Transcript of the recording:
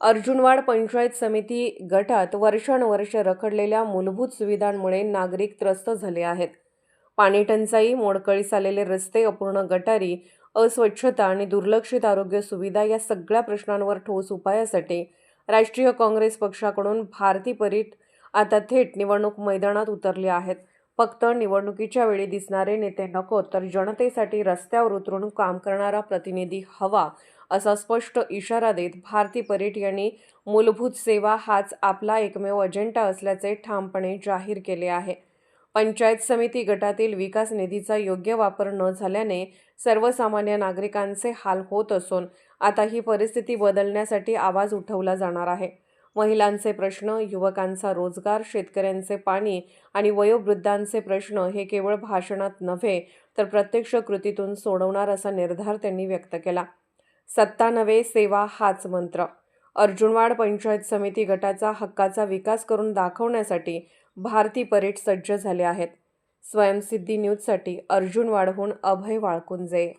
अर्जुनवाड पंचायत समिती गटात वर्षानुवर्ष रखडलेल्या मूलभूत सुविधांमुळे नागरिक त्रस्त झाले आहेत. पाणीटंचाई मोडकळीस आलेले रस्ते अपूर्ण गटारी अस्वच्छता आणि दुर्लक्षित आरोग्य सुविधा या सगळ्या प्रश्नांवर ठोस उपायासाठी राष्ट्रीय काँग्रेस पक्षाकडून भारती परीट आता थेट निवडणूक मैदानात उतरले आहेत. फक्त निवडणुकीच्या वेळी दिसणारे नेते नको तर जनतेसाठी रस्त्यावर उतरून काम करणारा प्रतिनिधी हवा असा स्पष्ट इशारा देत भारती परीट यांनी मूलभूत सेवा हाच आपला एकमेव अजेंडा असल्याचे ठामपणे जाहीर केले आहे. पंचायत समिती गटातील विकास निधीचा योग्य वापर न झाल्याने सर्वसामान्य नागरिकांचे हाल होत असून आता ही परिस्थिती बदलण्यासाठी आवाज उठवला जाणार आहे. महिलांचे प्रश्न युवकांचा रोजगार शेतकऱ्यांचे पाणी आणि वयोवृद्धांचे प्रश्न हे केवळ भाषणात नव्हे तर प्रत्यक्ष कृतीतून सोडवणार असा निर्धार त्यांनी व्यक्त केला. सत्ता नव्हे सेवा हाच मंत्र. अर्जुनवाड पंचायत समिती गटाचा हक्काचा विकास करून दाखवण्यासाठी भारती परेड सज्ज झाले आहेत. स्वयंसिद्धी न्यूजसाठी अर्जुनवाडहून अभय वाळकुंजे.